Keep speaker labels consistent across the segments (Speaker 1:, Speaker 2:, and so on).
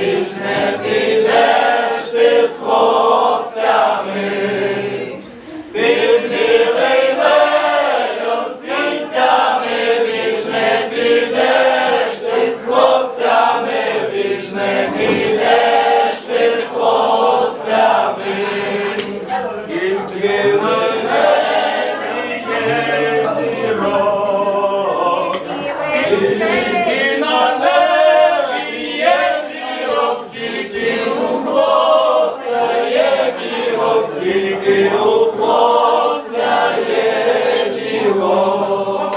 Speaker 1: Deus não тільки у хлопця є діло.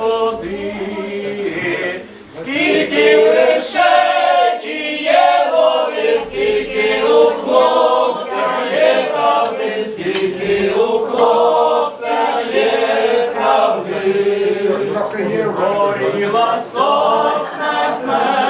Speaker 1: Води, скільки в решеті є води, скільки у хлопця є правди, скільки у хлопця є правди. Горіла сосна смерть.